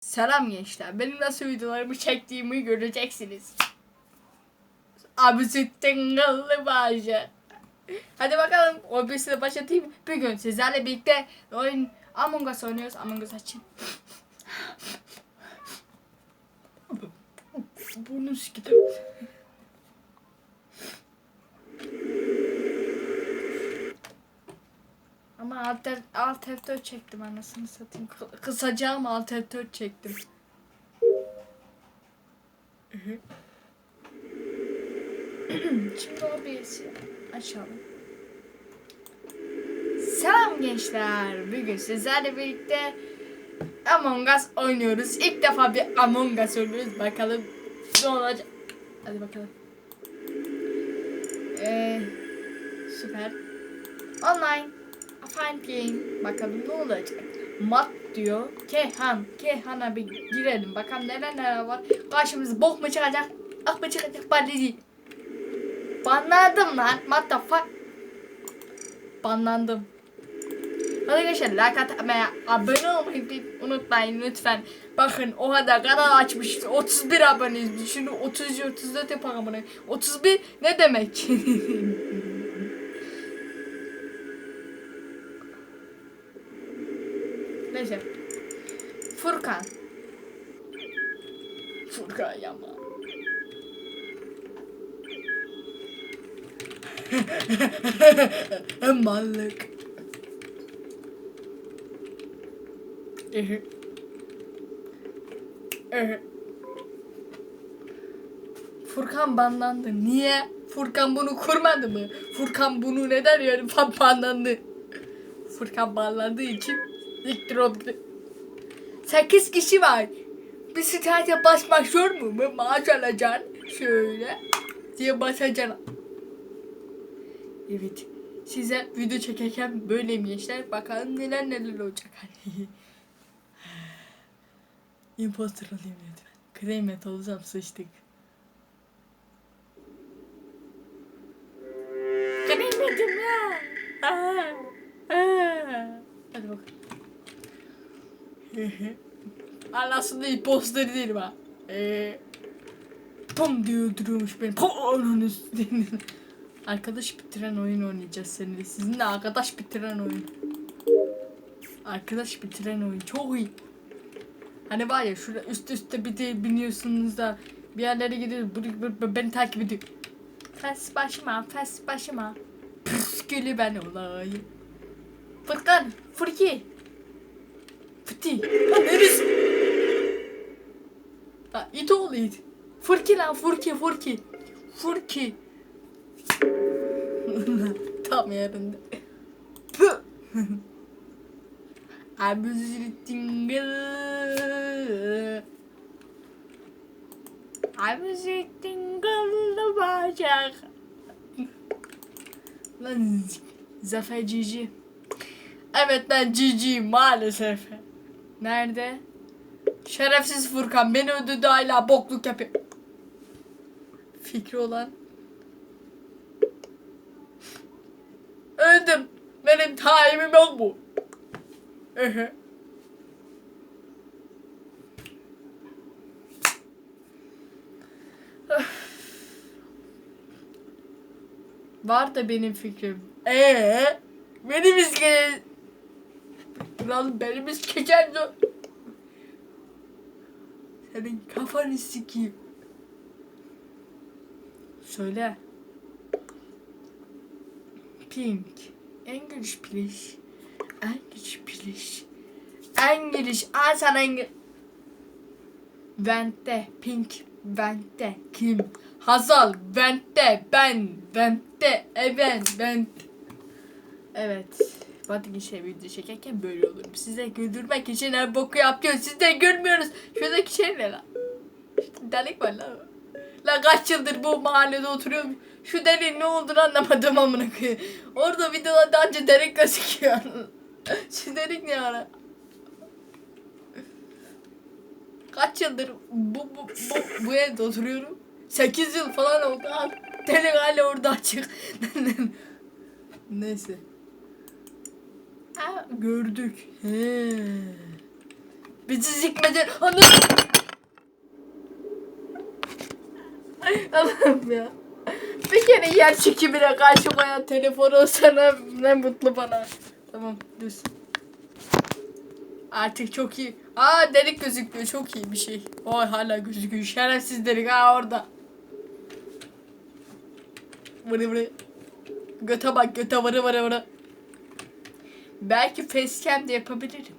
Selam gençler. Benim nasıl videolarımı çektiğimi göreceksiniz. Abi tıngıllı bağcı. Hadi bakalım o birisini başlatayım. Bugün sizlerle birlikte oyun Among Us oynuyoruz. Among Us açın. Bunu sikitim. Ama alt, alt F4 çektim anasını satayım. Kı- Kısaca ama alt F4 çektim. Şimdi o birisi açalım. Selam gençler. Bugün sizlerle birlikte Among Us oynuyoruz. İlk defa bir Among Us oynuyoruz. Bakalım ne olacak. Hadi bakalım. Ee, süper. Online. Find game. Bakalım ne olacak. Mat diyor. Kehan. Kehan'a bir girelim. Bakalım neler neler var. Karşımıza bok mu çıkacak? Ak mı çıkacak? Belli değil. Banlandım lan. What the fuck? Banlandım. Arkadaşlar like atmaya, abone olmayı unutmayın lütfen. Bakın o kadar kanal açmışız. 31 aboneyiz. Düşünün 30 34 yapalım bunu. 31 ne demek? Neyse. Furkan. Furkan yapma. Mallık. Furkan banlandı. Niye? Furkan bunu kurmadı mı? Furkan bunu neden yani banlandı? Furkan banlandığı için ilk drop 8 kişi var. Bir siteye basmak zor mu? Ben maaş alacaksın. Şöyle. Diye basacaksın. Evet. Size video çekerken böyleyim gençler. Bakalım neler neler olacak. Imposter olayım lütfen. Kremet olsam sıçtık. Anasını imposter değilim ha. Ee, pum diye öldürüyormuş beni. Pum onun üstüne. Arkadaş bitiren oyun oynayacağız seninle. Sizinle arkadaş bitiren oyun. Arkadaş bitiren oyun. Çok iyi. Hani var ya şurada üst üste bir de biniyorsunuz da bir yerlere bu- beni takip ediyor. Fes başıma, fes başıma. Püskülü ben olayım. Fırkan, Fırki. Fıti. Lan neresi? Lan it oğlu it. Fırki lan, Fırki, Fırki. Fırki. Tam yerinde. Abi tingıl bacak. Lan Zafer Cici. Evet lan Cici maalesef. Nerede? Şerefsiz Furkan beni öldürdü hala bokluk yapıyor. Fikri olan. Öldüm. Benim taimim yok mu? Var da benim fikrim. Ee, benim iskelet. Lan benim iskelet. Senin kafanı sikeyim. Söyle. Pink. English please. English please. English. Al sana English. Vente. Pink. Vente. Kim? Hazal. Vente. Ben. Vente. Evet. Ben. Evet. Batı şey video çekerken böyle olurum. Size güldürmek için her boku yapıyor. Siz de gülmüyoruz. Şuradaki şey ne lan? Delik var lan. Lan kaç yıldır bu mahallede oturuyorum. Şu deliğin ne olduğunu anlamadım amına koyayım. Orada videoda daha önce delik gözüküyor. Şu delik ne ara? Kaç yıldır bu, bu, bu, bu evde oturuyorum. 8 yıl falan oldu. Delik hala orada açık. Neyse. Ha, gördük. He. Bizi sikmedin. Onu... Allah'ım ya. Bir kere yer çekimine karşı koyan telefonu sana ne mutlu bana. Tamam düz. Artık çok iyi. Aa delik gözüküyor çok iyi bir şey. Oy hala gözüküyor. Şerefsiz delik ha orada. Vırı vırı. Göte bak göte vırı vırı vırı. Belki facecam de yapabilirim.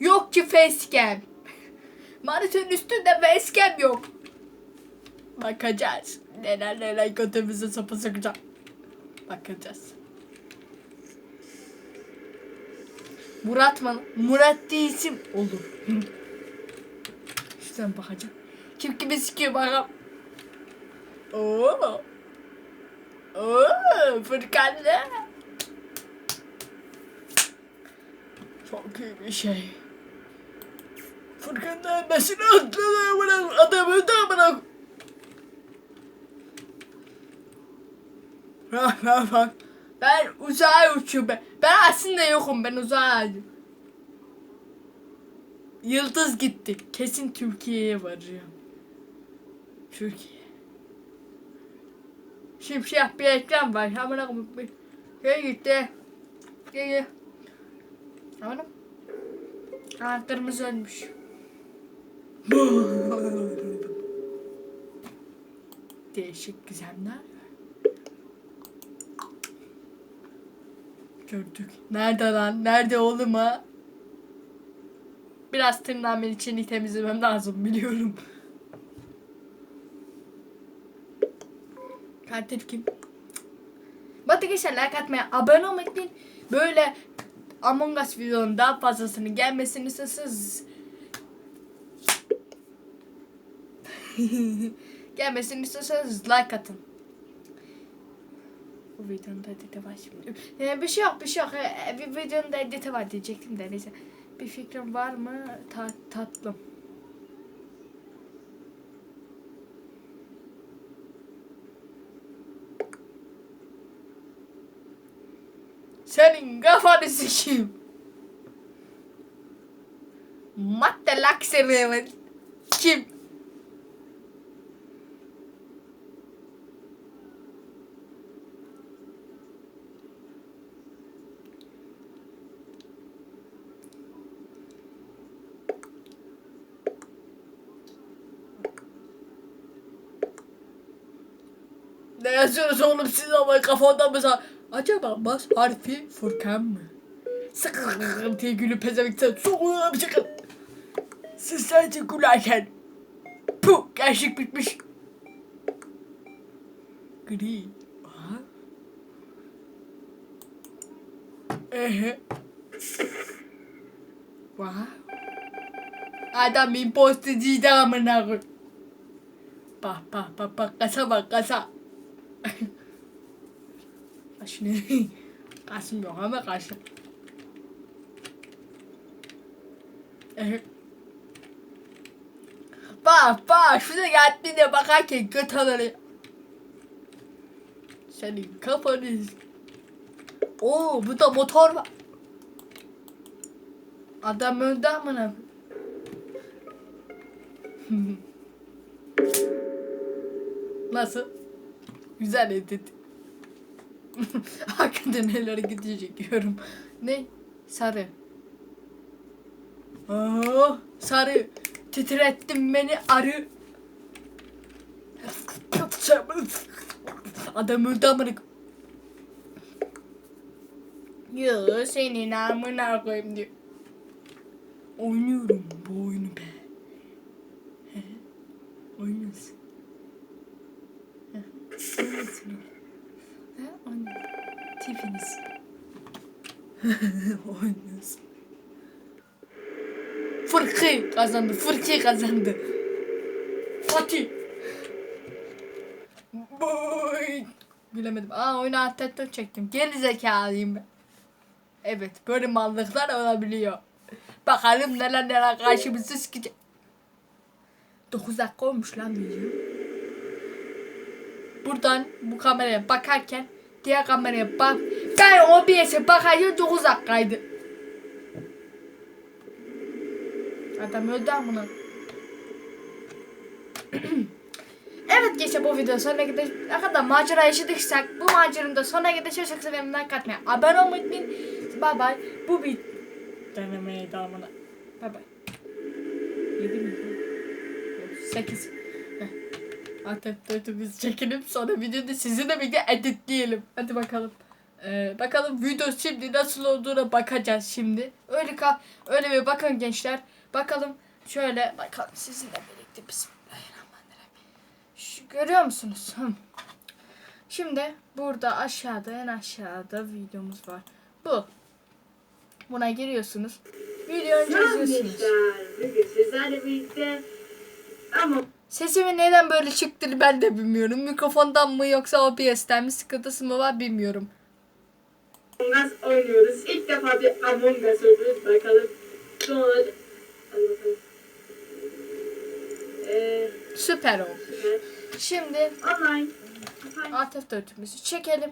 Yok ki facecam. Monitörün üstünde facecam yok. Bakacağız. Neler neler götümüze sopa sokacağım. Bakacağız. Murat mı? Murat diye isim olur. Şuradan bakacağım. Kim kimi sikiyor bakalım. Oo. Oo, Furkan'la. Çok iyi bir şey. Furkan'ın annesini atladı bırak. Adam öldü bırak. Bak bak bak. Ben uzağa uçuyorum ben. Ben aslında yokum ben gidiyorum. Yıldız gitti. Kesin Türkiye'ye varacağım. Türkiye. Şimşek bir ekran var. Bir- Gel gitti. Gel Amına. Aa kırmızı ölmüş. Değişik gizemler. Gördük. Nerede lan? Nerede oğlum ha? Biraz tırnağımın içini temizlemem lazım biliyorum. Katil kim? Batı geçen like atmaya, abone olmayı unutmayın. Böyle Among Us videonun daha fazlasının gelmesini istiyorsanız gelmesini istiyorsanız like atın. Bu videonun da editi var şimdi. Ee, bir şey yok bir şey yok. Ee, bir videonun da editi var diyecektim de neyse. Bir fikrim var mı? Ta tatlım. Senin kafanı sikeyim. Madde lakseri Kim? Ne yazıyorsunuz oğlum siz ama kafamda mı Acaba bas harfi Furkan mı? Sıkıntı diye gülüp pezemekten soğuğa bir şaka. Siz sadece gülerken. Puh gerçek bitmiş. Gri. Aha. Ehe. Wow. Adam impostacıydı amına koy. Bak bak bak bak kasa bak kasa. Kaş ne? Kaşım yok ama. Evet. Bak bak şurada yattığına bakarken göt alır. Senin kafanı. Oo bu da motor var. Adam öldü amına. Nasıl? Güzel edit. Hakikaten nelere gidecek diyorum. Ne? Sarı. Oo, sarı. Titrettin beni arı. Adam öldü amına. Yo senin amına koyayım diyor. Oynuyorum bu oyunu be. He, Oynuyorsun. Oynuyorsun. Tipiniz. Oynuyorsun. Fırkı kazandı. Fırkı kazandı. Fatih. Boy. Bilemedim. Aa oyunu atletten çektim. Geri zekalıyım ben. Evet böyle mallıklar olabiliyor. Bakalım neler neler karşımıza çıkacak. 9 dakika olmuş lan video. Buradan bu kameraya bakarken diğer kameraya bak. Ben OBS'e bakarken 9 dakikaydı. Adam öldü amına. evet geçe bu video sonuna kadar ne kadar macera yaşadıysak bu maceranın da sonuna kadar çok çok severim like atmayı. Abone olmayı unutmayın. Bye bye. Bu bir denemeye damına. Bye bye. 7 mi? 8. Dörtümüz çekelim sonra videoda sizinle birlikte editleyelim. Hadi bakalım. Ee, bakalım video şimdi nasıl olduğuna bakacağız şimdi. Öyle kal öyle bir bakın gençler. Bakalım şöyle bakalım sizinle birlikte Bismillahirrahmanirrahim. Şu, görüyor musunuz? Şimdi burada aşağıda en aşağıda videomuz var. Bu. Buna giriyorsunuz. Videoyu önce izliyorsunuz. Bugün sizlerle birlikte ama Sesimin neden böyle çıktığını ben de bilmiyorum. Mikrofondan mı yoksa OBS'ten mi sıkıntısı mı var bilmiyorum. Among Us oynuyoruz. İlk defa bir Among Us oynuyoruz. Bakalım. Sonra... Hadi bakalım. Eee... Süper oldu. süper. Şimdi Online. Online. Atıf dörtümüzü çekelim.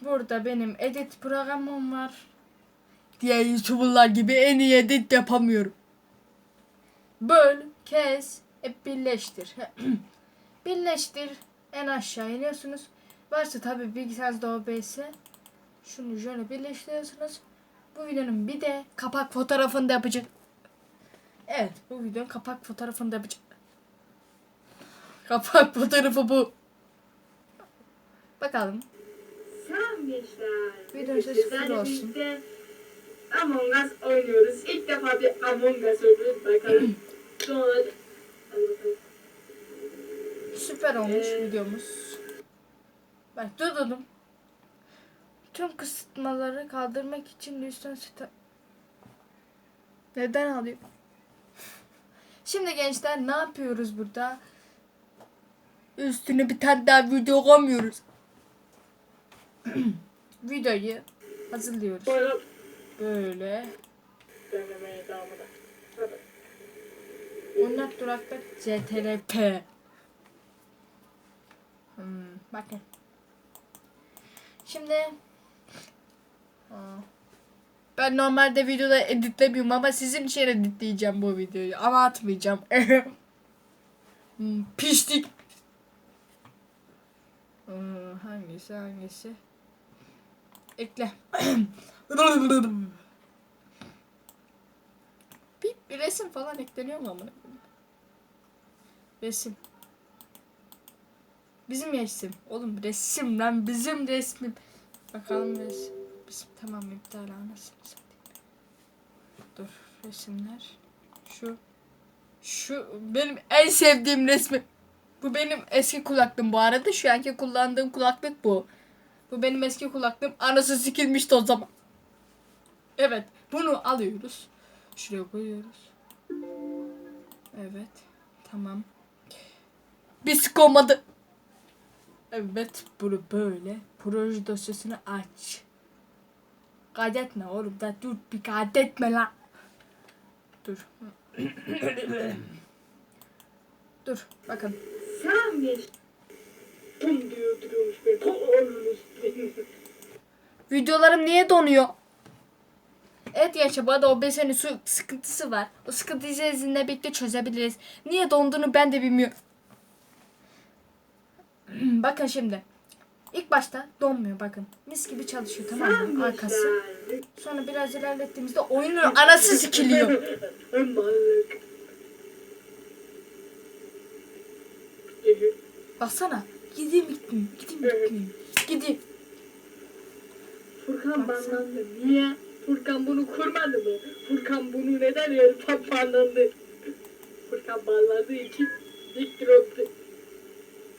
Burada benim edit programım var. Diğer YouTuber'lar gibi en iyi edit yapamıyorum. Böl, kes, hep birleştir. birleştir. En aşağı iniyorsunuz. Varsa tabi bilgisayarda OBS. Şunu şöyle birleştiriyorsunuz. Bu videonun bir de kapak fotoğrafını da yapacak. Evet bu videonun kapak fotoğrafını da yapacak. Kapak fotoğrafı bu. Bakalım. Selam gençler. Video Bugün sesi olsun. Among Us oynuyoruz. İlk defa bir Among Us oynuyoruz. Bakalım. Sonra... Süper olmuş Ee, videomuz. Bak durdurdum. Tüm kısıtmaları kaldırmak için lütfen sita... Neden alayım? Şimdi gençler ne yapıyoruz burada? Üstüne bir tane daha video koymuyoruz. Videoyu hazırlıyoruz. Böyle. Denemeye devam. Oynat durakta CTRP. Hmm, bakın. Şimdi ben normalde videoda editlemiyorum ama sizin için editleyeceğim bu videoyu ama atmayacağım. hmm, piştik. Hmm, hangisi hangisi? Ekle. bir, resim falan ekleniyor mu amına? Resim. Bizim resim. Oğlum resim lan bizim resmim. Bakalım resim. Bizim tamam iptal anasını satayım. Dur resimler. Şu. Şu benim en sevdiğim resmi. Bu benim eski kulaklığım bu arada. Şu anki kullandığım kulaklık bu. Bu benim eski kulaklığım. Anası sikilmişti o zaman. Evet. Bunu alıyoruz. Şuraya koyuyoruz. Evet. Tamam. Bir sık olmadı. Evet. Bunu böyle. Proje dosyasını aç. Kaydetme oğlum da dur bir kaydetme lan. Dur. dur bakın. Pum olmuş. Videolarım niye donuyor? Evet yaşa bu arada OBS'nin su sıkıntısı var. O sıkıntıyı sizinle birlikte çözebiliriz. Niye donduğunu ben de bilmiyorum. bakın şimdi. İlk başta donmuyor bakın. Mis gibi çalışıyor tamam mı? Arkası. gençler. Sonra biraz ilerlettiğimizde oyunun anası sikiliyor. Baksana. Gideyim gitmeyeyim. Gideyim gitmeyeyim. Gideyim. Furkan banlandı. Niye? Furkan bunu kurmadı mı? Furkan bunu neden yapıp banlandı? Furkan banlandığı için dik droptu.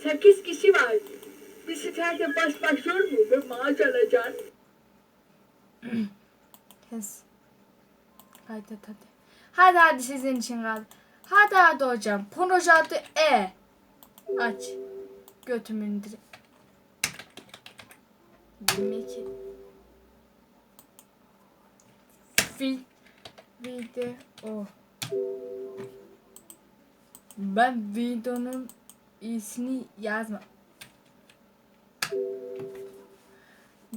Sekiz kişi var. Bir siterde baş başlıyor mu? Ve maaş alacaksın. Kes. Kaydet hadi. Hadi hadi sizin için kaldı. Hadi hadi hocam. Proje adı E. Aç. Götümün dire... 22. video. Ben videonun iyisini yazma.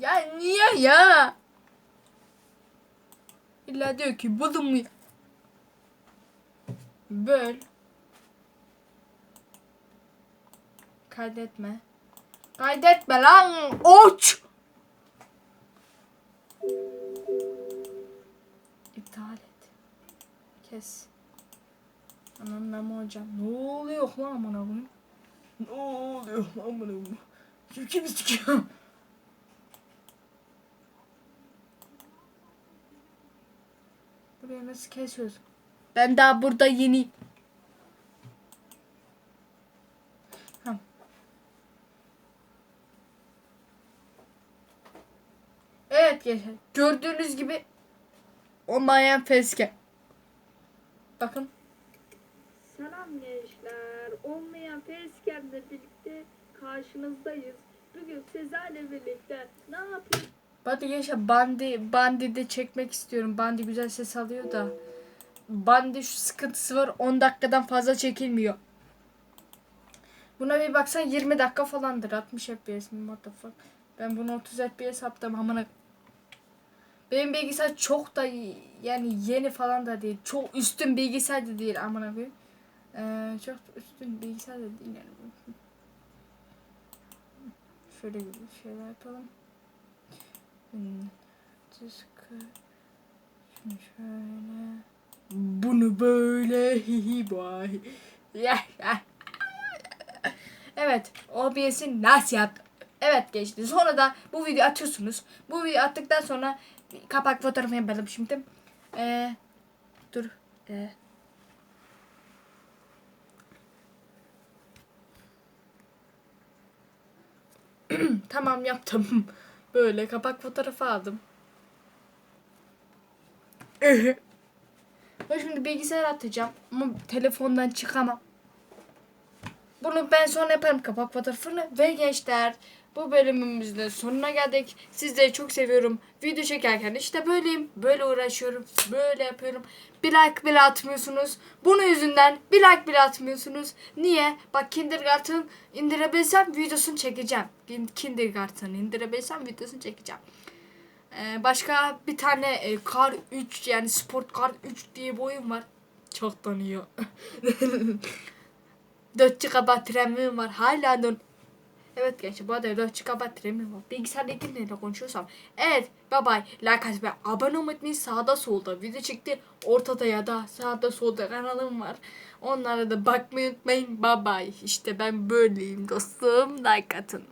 Ya niye ya? İlla diyor ki buldum mu? Böl. Kaydetme. Kaydetme lan. Oç. Kes. Anlamam hocam. Ne oluyor lan amına koyayım? Ne oluyor lan amına koyayım? Kim kimi sikiyor? Buraya nasıl kesiyoruz? Ben daha burada yeni. Evet gençler. Gördüğünüz gibi olmayan feske. Bakın. Selam gençler. Olmayan facecam'le birlikte karşınızdayız. Bugün sizlerle birlikte ne yapıyoruz? Hadi gençler Bandi, Bandi de çekmek istiyorum. Bandi güzel ses alıyor da. Bandi şu sıkıntısı var. 10 dakikadan fazla çekilmiyor. Buna bir baksan 20 dakika falandır. 60 FPS mi? What the fuck? Ben bunu 30 FPS yaptım amına. Benim bilgisayar çok da yani yeni falan da değil. Çok üstün bilgisayar da değil amına koyayım. Ee, çok üstün bilgisayar da değil yani. Şöyle bir şeyler yapalım. Hmm, Tıskı. Şunu şöyle. Bunu böyle hihi boy. Evet, OBS'i nasıl yaptım? Evet geçti. Sonra da bu video atıyorsunuz. Bu video attıktan sonra kapak fotoğrafı yapalım şimdi. Ee, dur. Ee. tamam yaptım. Böyle kapak fotoğrafı aldım. ben şimdi bilgisayar atacağım ama telefondan çıkamam. Bunu ben sonra yaparım kapak fotoğrafını ve gençler bu bölümümüzde sonuna geldik. Sizleri çok seviyorum. Video çekerken işte böyleyim. Böyle uğraşıyorum. Böyle yapıyorum. Bir like bile atmıyorsunuz. Bunun yüzünden bir like bile atmıyorsunuz. Niye? Bak Kindergarten indirebilsem videosunu çekeceğim. Kindergarten indirebilsem videosunu çekeceğim. Ee, başka bir tane e, Kar 3 yani Sport Kar 3 diye bir oyun var. Çok tanıyor. 4 GB RAM'im var. Hala dön. Evet gençler bu arada 4 GB RAM'im var. Bilgisayarda neyle konuşuyorsam. Evet bye bye. Like atmayı abone olmayı unutmayın. Sağda solda video çıktı. Ortada ya da sağda solda kanalım var. Onlara da bakmayı unutmayın. Bye bye. İşte ben böyleyim dostum. Like atın.